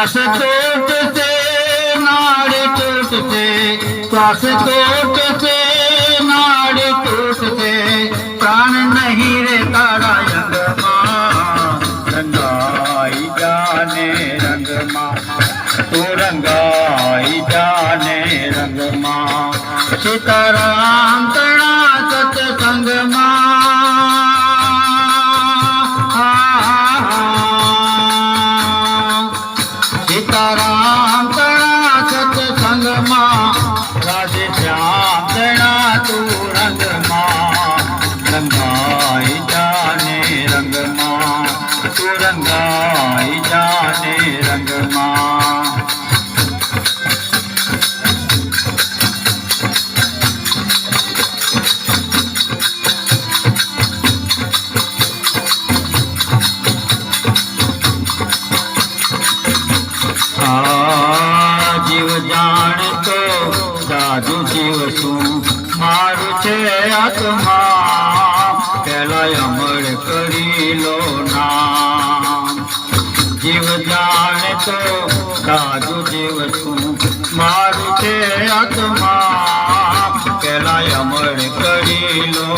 શ્વાસ તૂટશે, નાડી તૂટશે. શ્વાસ તૂટશે, નાડી તૂટશે. પ્રાણ નહીં રે તારા અંગમાં રંગાઈ જાને રંગમાં. તું રંગાઈ જાને રંગમાં. સીતારામ તણા સત્સંગમાં Oh. रंग मां रंग मां तूं रंग मां પેલા અમર કરી લો નામ. જીવ જાણતો સાધુ જીવ તું મારું છે આત્મા પેલા અમર કરી લો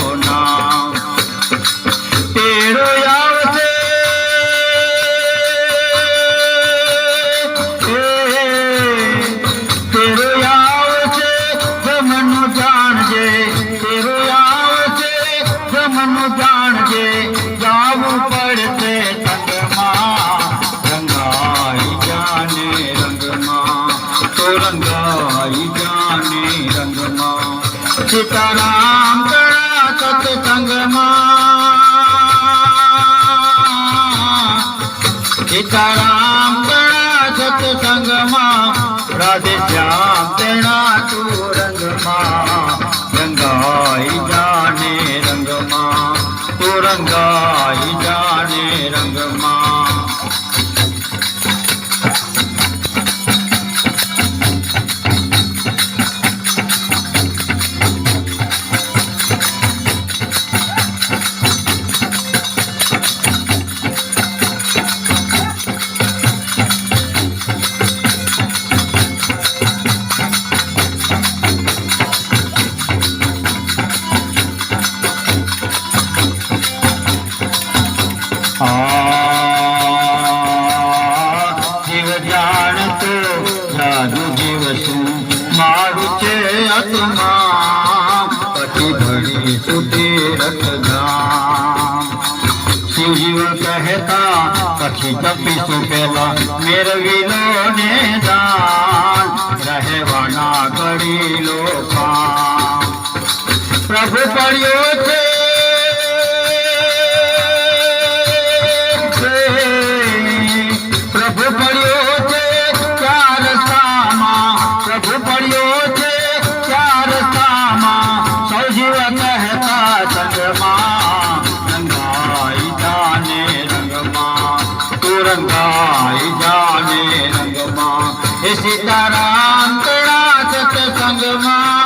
સીતારામ કળા સતસંગમાં. સીતારામ કળા સતસંગમાં રાધે શ્યામ તેણા તું પછી ભણી સુધી કહેતા પછી તપીશું પેલા મેળવી લો રહેવાના કરી લો પ્રભુ પડ્યો રંગાઈ જાને રંગમાં. હે સીતારામ કળા સત્સંગમાં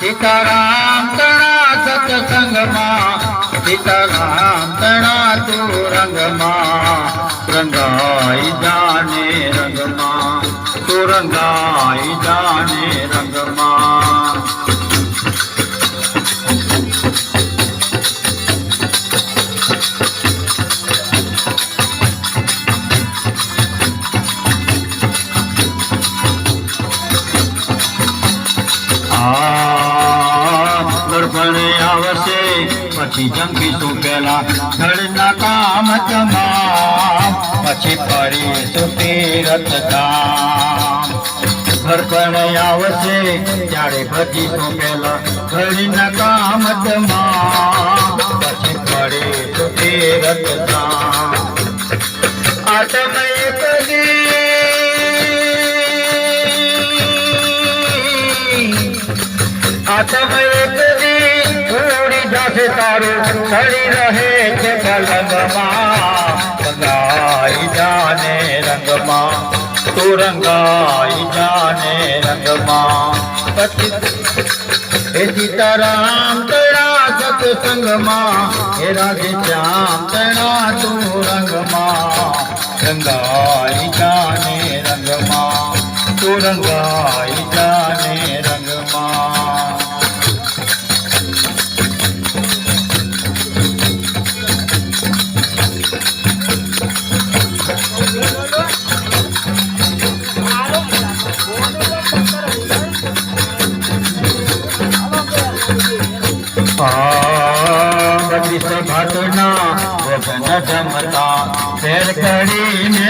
સીતારામ તણા સત્સંગમાં સીતારામ તણા તું રંગમાં. રંગાઈ જાને રંગમાં. તું રંગાઈ જાને રંગમાં. દર્પણ આવશે પછી જંગીશું પેલા ધડના કામ તમામ પછી ફરી સુતીરથ ધામ દર્પણ આવશે ત્યારે ભજીશું પેલા ધડના કામ તમામ પછી ફરી સુતીરથ ધામ આટમય કદી આતમય કદી જશે તારું સડી રહે છે કલંગમાં રંગાઈ જાને રંગમાં. તું રંગાઈ જાને રંગમાં. પછી હે સીતારામ સત સત્સંગમાં. હે રાધે શ્યામ તણા તું રંગમાં. રંગાઈ જાને રંગમાં. તું રંગાઈ જમતા ફેર કરીને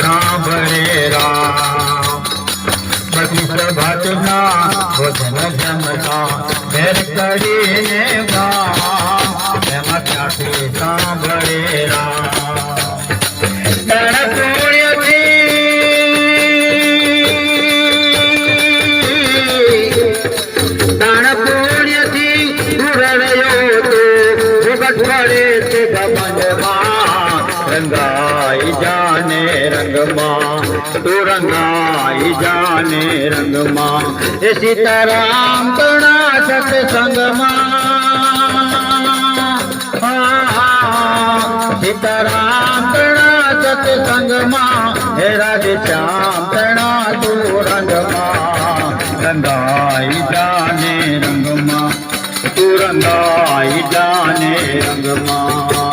સાંભળે રામ. વચન જમતા ફેર કરીને ગામ પડે તે ગમનમાં રંગાઈ જાને રંગમાં. તું રંગાઈ જાને રંગમાં. એ સીતારામ તણા સત્સંગમાં સીતારામ તણા સત્સંગમાં હે રાધે શ્યામ તણા તું રંગમાં. રંગાઈ જાને રંગમાં. તું રંગાઈ જાને રંગમાં.